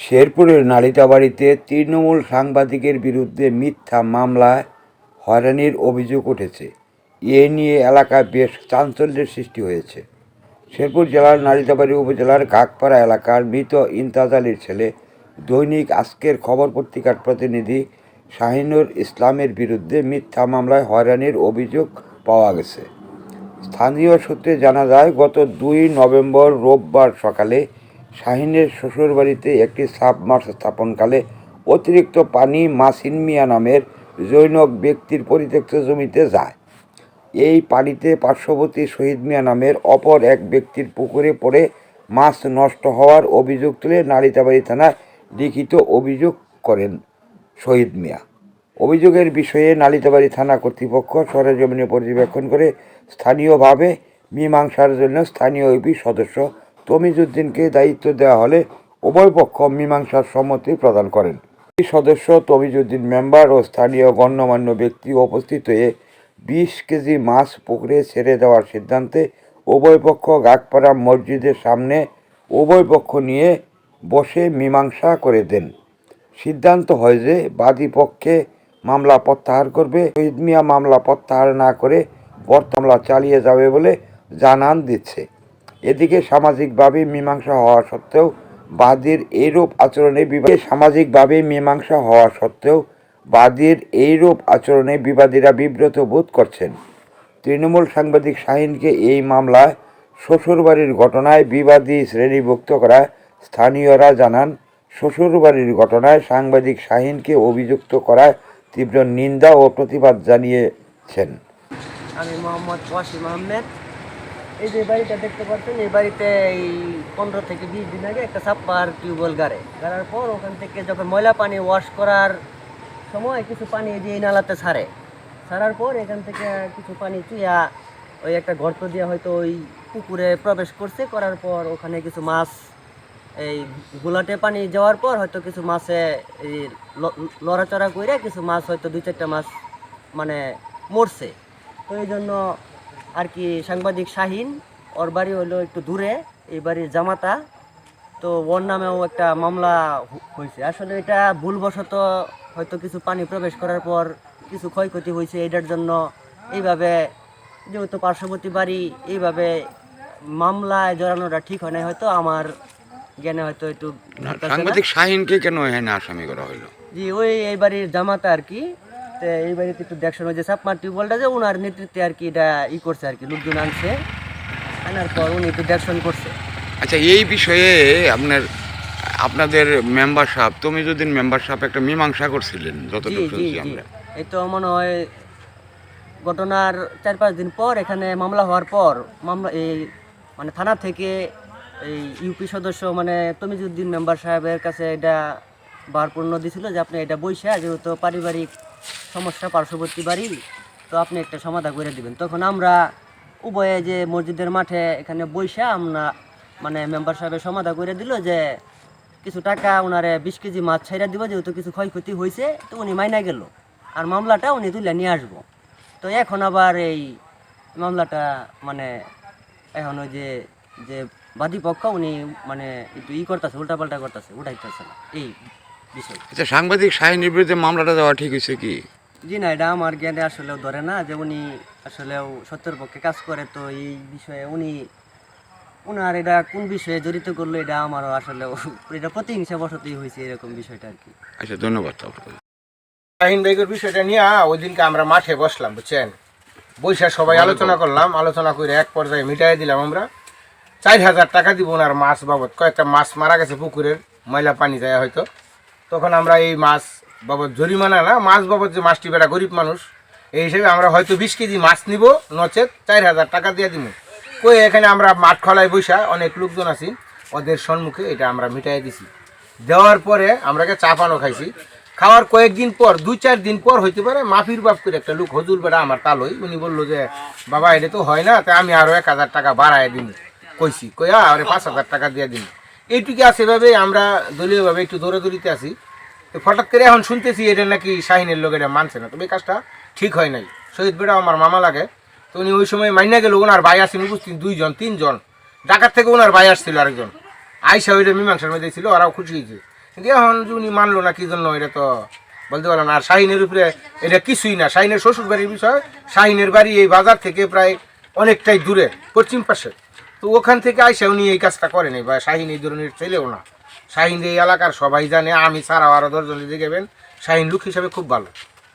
শেরপুরের নালিতাবাড়িতে তৃণমূল সাংবাদিকের বিরুদ্ধে মিথ্যা মামলায় হয়রানির অভিযোগ উঠেছে। এ নিয়ে এলাকায় বেশ চাঞ্চল্যের সৃষ্টি হয়েছে। শেরপুর জেলার নালিতাবাড়ি উপজেলার ঘাকপাড়া এলাকার মৃত ইমতাজ আলীর ছেলে দৈনিক আজকের খবর পত্রিকার প্রতিনিধি শাহিনুর ইসলামের বিরুদ্ধে মিথ্যা মামলায় হয়রানির অভিযোগ পাওয়া গেছে। স্থানীয় সূত্রে জানা যায়, গত দুই নভেম্বর রোববার সকালে শাহিনের শ্বশুরবাড়িতে একটি সাবমার্স স্থাপনকালে অতিরিক্ত পানি মাসিন মিয়া নামের জৈনক ব্যক্তির পরিত্যক্ত জমিতে যায়। এই পানিতে পার্শ্ববর্তী শহীদ মিয়া নামের অপর এক ব্যক্তির পুকুরে পড়ে মাছ নষ্ট হওয়ার অভিযোগ তুলে নালিতাবাড়ি থানায় লিখিত অভিযোগ করেন শহীদ মিয়া। অভিযোগের বিষয়ে নালিতাবাড়ি থানা কর্তৃপক্ষ সরেজমিনে পর্যবেক্ষণ করে স্থানীয়ভাবে মীমাংসার জন্য স্থানীয় ইউপি সদস্য তমিজুদ্দিনকে দায়িত্ব দেওয়া হলে উভয় পক্ষ মীমাংসার সম্মতি প্রদান করেন। এই সদস্য তমিজুদ্দিন মেম্বার ও স্থানীয় গণ্যমান্য ব্যক্তি উপস্থিত হয়ে বিশ কেজি মাছ পুকুরে ছেড়ে দেওয়ার সিদ্ধান্তে উভয় পক্ষ গাগপাড়া মসজিদের সামনে উভয় পক্ষ নিয়ে বসে মীমাংসা করে দেন। সিদ্ধান্ত হয় যে বাদী পক্ষে মামলা প্রত্যাহার করবে। শহীদ মিয়া মামলা প্রত্যাহার না করে বর্তামলা চালিয়ে যাবে বলে জানান দিচ্ছে। এদিকে সামাজিকভাবে মীমাংসা হওয়া সত্ত্বেও বাদীর এইরূপ আচরণে বিবাদে সামাজিকভাবে মীমাংসা হওয়া সত্ত্বেও বাদীর এইরূপ আচরণে বিবাদীরা বিব্রত বোধ করছেন। তৃণমূল সাংবাদিক শাহিনকে এই মামলায় শ্বশুরবাড়ির ঘটনায় বিবাদী শ্রেণীভুক্ত করা স্থানীয়রা জানান, শ্বশুরবাড়ির ঘটনায় সাংবাদিক শাহিনকে অভিযুক্ত করায় তীব্র নিন্দা ও প্রতিবাদ জানিয়েছেন। আমি মোহাম্মদ ওয়াসিম আহমেদ এই যে বাড়িটা দেখতে পাচ্ছেন, এই বাড়িতে এই পনেরো থেকে বিশ দিন আগে একটা সাপ্পার টিউবওয়েল গাড়ে। গাড়ার পর ওখান থেকে যখন ময়লা পানি ওয়াশ করার সময় কিছু পানি এই যে এই নালাতে ছাড়ে ছাড়ার পর এখান থেকে কিছু পানি চুইয়া ওই একটা গর্ত দিয়ে হয়তো ওই পুকুরে প্রবেশ করছে। করার পর ওখানে কিছু মাছ, এই গোলাটে পানি যাওয়ার পর হয়তো কিছু মাছে এই লড়াচড়া করে কিছু মাছ হয়তো দুই চারটা মাছ মানে মরছে। তো এই জন্য আর কি সাংবাদিক শাহিন ওর বাড়ি হলো একটু দূরে এই বাড়ির জামাতা। তো ওর নামেও একটা মামলা হয়েছে আসলে এটা ভুলবশত হয়তো কিছু পানি প্রবেশ করার পর কিছু ক্ষয়ক্ষতি হয়েছে এটার জন্য। এইভাবে যেহেতু পার্শ্ববর্তী বাড়ি এইভাবে মামলায় জড়ানোটা ঠিক হয় না হয়তো আমার জ্ঞানে হয়তো একটু সাংবাদিক শাহিনকে কেন এখানে আসামি করা হলো জি ওই এই বাড়ির জামাতা আর কি। তো এই বাড়িতে একটু দেখশন যে সাপমার টিউবওয়েলটা যে ওনার নেতৃত্বে আর কি এটা ই করছে আর কি লোকজন আনছে। আনার পর উনি একটু দেখশন করছে। আচ্ছা এই বিষয়ে আপনার আপনাদের মেম্বার সাহেব তমিজুদ্দিন মেম্বার সাহেব একটা মীমাংসা করছিলেন যতটুকু শুনছি আমরা। এই তো মনে হয় ঘটনার চার পাঁচ দিন পর এখানে মামলা হওয়ার পর মামলা এই মানে থানা থেকে এই ইউপি সদস্য মানে তমিজুদ্দিন মেম্বার সাহেবের কাছে এটা বারপূর্ণ দিছিল যে আপনি এটা বইসা যেহেতু পারিবারিক সমস্যা, পার্শ্ববর্তী বাড়ি, তো আপনি একটা সমাধান করে দিবেন। তখন আমরা উভয়ে যে মসজিদের মাঠে এখানে বইসা আমরা মানে মেম্বার সাহেবের সমাধান করে দিল যে, কিছু টাকা ওনারে বিশ কেজি মাছ ছাইরা দিব, যেহেতু কিছু ক্ষয়ক্ষতি হয়েছে তো উনি মাইনা গেল। আর মামলাটা উনি তুলে নিয়ে আসব। তো এখন আবার এই মামলাটা মানে এখন ওই যে যে বাদী পক্ষ উনি মানে একটু ই করতেছে, উল্টাপাল্টা করতেছে, উঠাইতেছে না। এই বিষয় আচ্ছা সাংবাদিক শাহিনের বিরুদ্ধে মামলাটা দেওয়া ঠিক হয়েছে কি? জি না এটা আমার জ্ঞানে আসলেও ধরে না যে উনি আসলেও সত্যের পক্ষে কাজ করে। তো এই বিষয়ে উনি ওনার এটা কোন বিষয়ে জড়িত করল এটা আমারও আসলে এটা প্রতিহিংসা বশতই হয়েছে এরকম বিষয়টা আর কি। আচ্ছা ধন্যবাদ শাহিন বেগের বিষয়টা নিয়ে ওই দিনকে আমরা মাঠে বসলাম বুঝছেন? বৈশা সবাই আলোচনা করলাম আলোচনা করে এক পর্যায়ে মিটাই দিলাম আমরা। চার হাজার টাকা দিব ওনার মাছ বাবদ। কয়েকটা মাছ মারা গেছে পুকুরের ময়লা পানি যায় হয়তো। তখন আমরা এই মাছ বাবদ জরিমানা না, মাছ বাবদ যে মাছটি বেড়া গরিব মানুষ, এই হিসেবে আমরা হয়তো বিশ কেজি মাছ নিব, নচেত চার হাজার টাকা দিয়ে দিব। কই এখানে আমরা মাঠ খলায় বৈশা, অনেক লোকজন আছি, ওদের সম্মুখে এটা আমরা মিটাই দিছি। দেওয়ার পরে আমরা কে চা পানও খাইছি। খাওয়ার কয়েকদিন পর, দুই চার দিন পর হইতে পারে মাফির বাপ করে একটা লোক হজুর বেড়া আমার তালই উনি বলল যে, বাবা, এটা তো হয় না তাই আমি আরও এক হাজার টাকা বাড়ায় দিন কইছি কইয়া আরে পাঁচ হাজার টাকা দিয়ে দিন এইটুকু আছে এভাবে আমরা দলীয়ভাবে একটু দৌড়াদৌড়িতে আছি। তো হঠাৎ করে এখন শুনতেছি এটা নাকি শাহিনের লোক এটা মানছে না। তবে এই কাজটা ঠিক হয় নাই। শহীদ বেড়া আমার মামা লাগে। তো উনি ওই সময় মাইনা গেল ওনার ভাই আসেন উপস্থিত দুইজন, তিনজন। ঢাকার থেকে ওনার ভাই আসছিল আরেকজন। আইসা ওইটা মীমাংসার মধ্যে ছিল, ওরাও খুশি হয়েছে। কিন্তু এখন যে উনি মানলো না, কি জন্য এটা তো বলতে পারলাম আর শাহিনের উপরে এটা কিছুই না। শাহিনের শ্বশুর বাড়ির বিষয়, শাহিনের বাড়ি এই বাজার থেকে প্রায় অনেকটাই দূরে, পশ্চিম পাশে। তো ওখান থেকে আইসা উনি এই কাজটা করেন, বা শাহিন এই ধরনের ছেলেও না। শাহিন এই এলাকার সবাই জানে, আমি ছাড়াও আরও দশজন দেখবেন, শাহিন লুক হিসাবে খুব ভালো।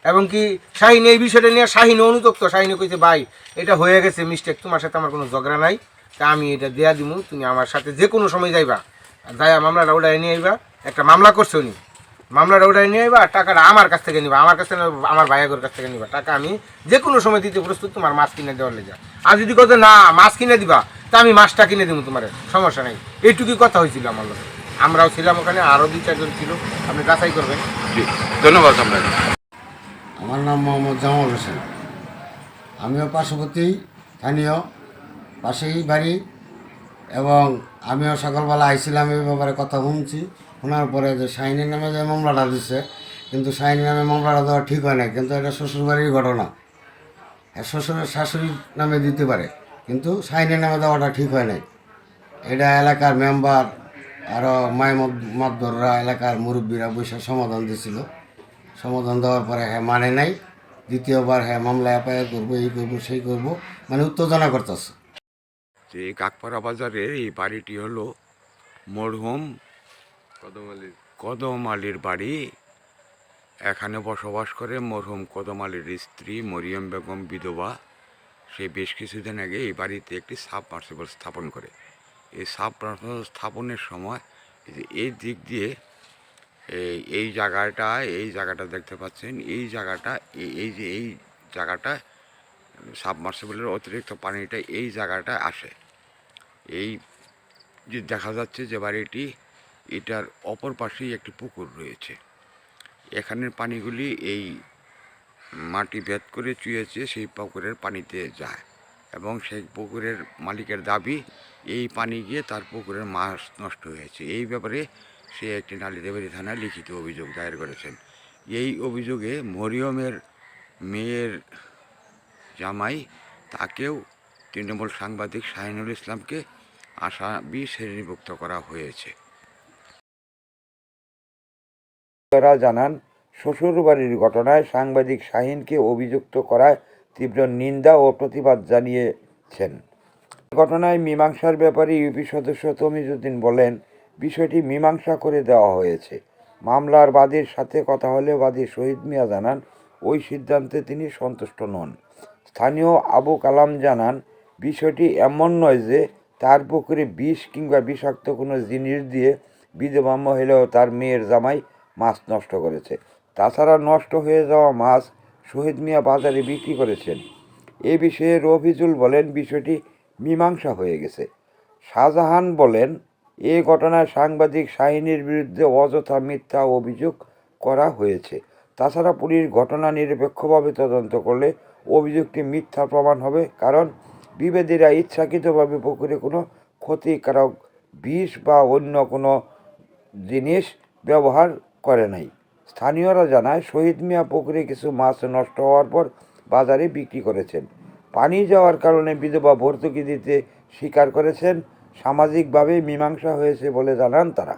এবং কি শাহিন এই বিষয়টা নিয়ে শাহিন অনুতপ্ত শাহিনে কইছে, ভাই, এটা হয়ে গেছে মিস্টেক তোমার সাথে আমার কোনো ঝগড়া নাই, তা আমি এটা দেয়া দিমু, তুমি আমার সাথে যে কোনো সময় যাইবা। যাইয়া মামলাটা ওটাই নিয়ে আইবা, একটা মামলা করছে উনি। মামলাটা ওটাই নিয়ে আইবা, টাকাটা আমার কাছ থেকে নিবা, আমার কাছ থেকে আমার ভাইয়াগোর কাছ থেকে নিবা, টাকা আমি যে কোনো সময় দিতে প্রস্তুত, তোমার মাছ কিনে দেওয়ার লেগে। আর যদি কথা না, মাছ কিনে দিবা, তা আমি মাছটা কিনে দিব তোমার, সমস্যা নাই। এইটুকুই কথা হয়েছিল আমার লোক আমরাও ছিলাম ওখানে আরও দুই চারজন ছিল। আপনি যাচাই করবেন। জি ধন্যবাদ আপনাকে। আমার নাম মোহাম্মদ জামাল হোসেন। আমিও পার্শ্ববর্তী স্থানীয় পাশেই বাড়ি এবং আমিও সকালবেলা আইছিলাম এই ব্যাপারে কথা শুনছি। শোনার পরে যে শাহিনের নামে যে মামলাটা দিচ্ছে কিন্তু শাহিনের নামে মামলাটা দেওয়া ঠিক হয় না কিন্তু এটা শ্বশুরবাড়ির ঘটনা। হ্যাঁ, শ্বশুরের শাশুড়ির নামে দিতে পারে কিন্তু শাহিনের নামে দেওয়াটা ঠিক হয় নাই। এটা এলাকার মেম্বার আরও মায় মাতবররা এলাকার মুরব্বীরা বসে সমাধান দিছিল। সমাধান দেওয়ার পরে হ্যাঁ মানে নাই। দ্বিতীয়বার হ্যাঁ মামলা অ্যাপায়ার করব এই করব সেই করব মানে উত্তেজনা করতেছে। যে কাকপাড়া বাজারের এই বাড়িটি হলো মরহুম কদম আলীর বাড়ি। এখানে বসবাস করে মরহুম কদম আলীর স্ত্রী মরিয়ম বেগম বিধবা। সে বেশ কিছুদিন আগে এই বাড়িতে একটি সাবমার্সিবল স্থাপন করে। এই সাবমার্সিবল স্থাপনের সময় এই দিক দিয়ে এই এই জায়গাটা এই জায়গাটা দেখতে পাচ্ছেন, এই জায়গাটা, এই যে এই জায়গাটা, সাবমার্সিবলের অতিরিক্ত পানিটা এই জায়গাটায় আসে। এই যে দেখা যাচ্ছে যে বাড়িটি, এটার অপর পাশেই একটি পুকুর রয়েছে। এখানের পানিগুলি এই মাটি ভেদ করে চুয়েছে, সেই পুকুরের পানিতে যায়। এবং সেই পুকুরের মালিকের দাবি, এই পানি গিয়ে তার পুকুরের মাছ নষ্ট হয়েছে। এই ব্যাপারে সে একটি নালিদেবাড়ি থানায় লিখিত অভিযোগ দায়ের করেছেন। এই অভিযোগে মরিয়মের মেয়ের জামাই, তাকেও তৃণমূল সাংবাদিক শাহিনুল ইসলামকে আসামি শ্রেণীভুক্ত করা হয়েছে। জানান, শ্বশুরবাড়ির ঘটনায় সাংবাদিক শাহিনকে অভিযুক্ত করায় তীব্র নিন্দা ও প্রতিবাদ জানিয়েছেন। ঘটনায় মীমাংসার ব্যাপারে ইউপি সদস্য তমিজুদ্দিন বলেন, বিষয়টি মীমাংসা করে দেওয়া হয়েছে। মামলার বাদীর সাথে কথা হলে বাদী শহীদ মিয়া জানান, ওই সিদ্ধান্তে তিনি সন্তুষ্ট নন। স্থানীয় আবু কালাম জানান, বিষয়টি এমন নয় যে তার পুকুরে বিষ কিংবা বিষাক্ত কোনো জিনিস দিয়ে বিধবা মহিলা ও তার মেয়ের জামাই মাছ নষ্ট করেছে। তাছাড়া নষ্ট হয়ে যাওয়া মাছ শহীদ মিয়া বাজারে বিক্রি করেছেন। এ বিষয়ে রফিজুল বলেন, বিষয়টি মীমাংসা হয়ে গেছে। শাহজাহান বলেন, এ ঘটনায় সাংবাদিক শাহিনীর বিরুদ্ধে অযথা মিথ্যা অভিযোগ করা হয়েছে। তাছাড়া পুলিশ ঘটনা নিরপেক্ষভাবে তদন্ত করলে অভিযোগটি মিথ্যা প্রমাণ হবে, কারণ বিবাদীরা ইচ্ছাকৃতভাবে পুকুরে কোনো ক্ষতিকারক বিষ বা অন্য কোনো জিনিস ব্যবহার করে নাই। স্থানীয়রা জানায়, শহীদ মিয়া পুকুরে কিছু মাছ নষ্ট হওয়ার পর বাজারে বিক্রি করেছেন। পানি যাওয়ার কারণে বিধবা ভর্তুকি দিতে স্বীকার করেছেন। সামাজিকভাবে মীমাংসা হয়েছে বলে জানান তারা।